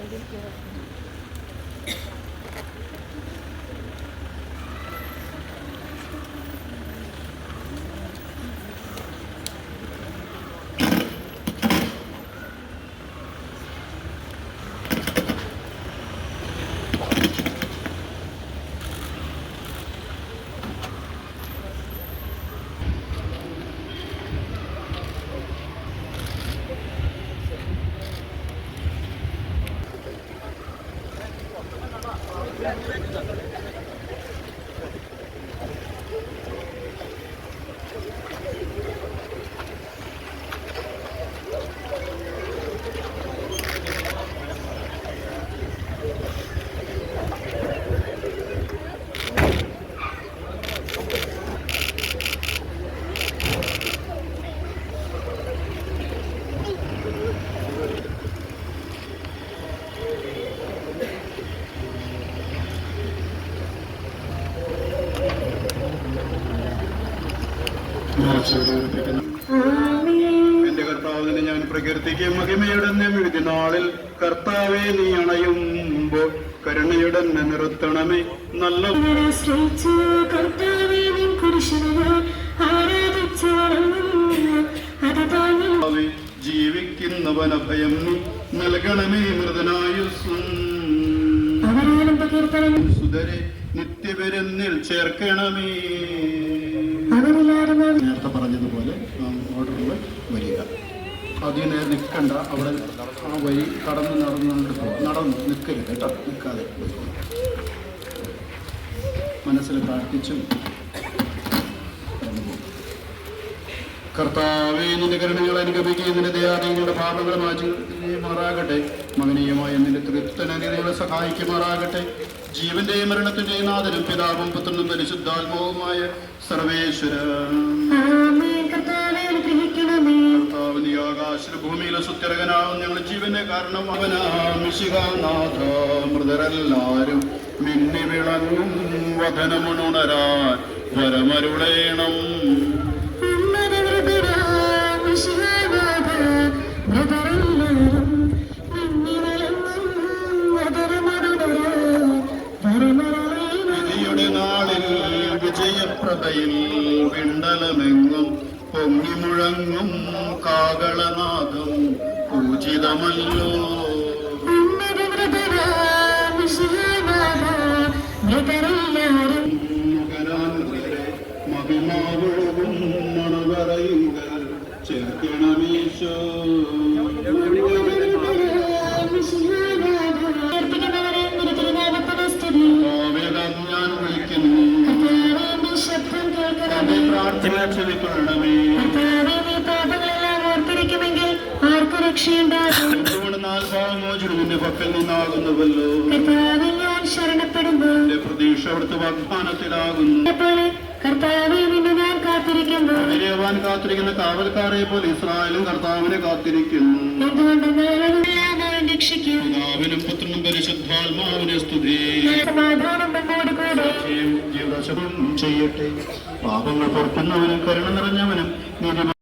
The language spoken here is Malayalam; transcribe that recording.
So I didn't get up. どうですか? എന്റെ കർത്താവിനെ ഞാൻ പ്രകീർത്തിക്കും മഹിമയുടെ വിധി നാളിൽ കർത്താവെ നീ അണയുമ്പോൾ കരുണയുടെ നിർത്തണമേ നല്ല ജീവിക്കുന്നവനഭയം നീ നൽകണമേ മൃതനായുസ്സും പകർത്തണം സുതരെ ചേർക്കണമേ. അവരിലാരും നേരത്തെ പറഞ്ഞതുപോലെ ഓർഡറിൽ വരിക. അതിനെ നിൽക്കണ്ട അവിടെ ആ വഴി കടന്ന് നടന്നുകൊണ്ട് നടന്ന് നിൽക്കരുത് കേട്ടോ. നിൽക്കാതെ പോയിക്കോളൂ. മനസ്സിൽ പ്രാർത്ഥിച്ചും കടന്നു പോകും. കർത്താവേ നിന്റെ കരുണകൾ അനുഗമിക്കുകയും നിന്റെ ദയാദികളുടെ പാപങ്ങൾ മാറാകട്ടെ. മകനീയമായ നിന്റെ തൃപ്തനങ്ങളെ സഹായിക്കുമാറാകട്ടെ. ജീവന്റെയും മരണത്തിന്റെയും നാഥനും പിതാവും പുത്രനും പരിശുദ്ധാത്മാവുമായ സർവേശ്വര. കർത്താവേ നീ ആകാശ ഭൂമിയിലെ സുത്യരകനാവും ഞങ്ങൾ ജീവന്റെ കാരണം അവനാമിശികാനാഥ മൃതരെല്ലാരും മിന്നി വിളങ്ങും വധനമുണരാൻ വരമരുളേണം. വിണ്ടലമെങ്ങും പൊങ്ങി മുഴങ്ങും കാകളനാഥം പൂജിതമല്ലോ. മണവറയുകൾ ചേർക്കണമീശോ. നീ പാപങ്ങളെല്ലാം ഓർത്തിരിക്കുമെങ്കിൽ ആർക്കു രക്ഷയുണ്ടാകും. പക്കൽ നിന്നാകുന്നുവല്ലോ കർത്താവെ ഞാൻ ശരണപ്പെടുമ്പോൾ എന്റെ പ്രതീക്ഷ അവിടുത്തെ വാഗ്ദാനത്തിലാകുന്നു. പോലെ കർത്താവെ നിന്നെ ഞാൻ കാത്തിരിക്കുന്നു. വിരയവാൻ കാത്തിരിക്കുന്ന കാവൽക്കാരെ പോലെ ഇസ്രായേലും കർത്താവിനെ കാത്തിരിക്കുന്നു. എന്തുകൊണ്ട് ഞാൻ അവൻ രക്ഷിക്കും? പിതാവിനും പുത്രനും പരിശുദ്ധാത്മാവിനെ സ്തുതി. സമാധാനം ചെയ്യട്ടെ. പാപങ്ങൾ പുറത്തുന്നവനും കരുണ നിറഞ്ഞവനും നീതി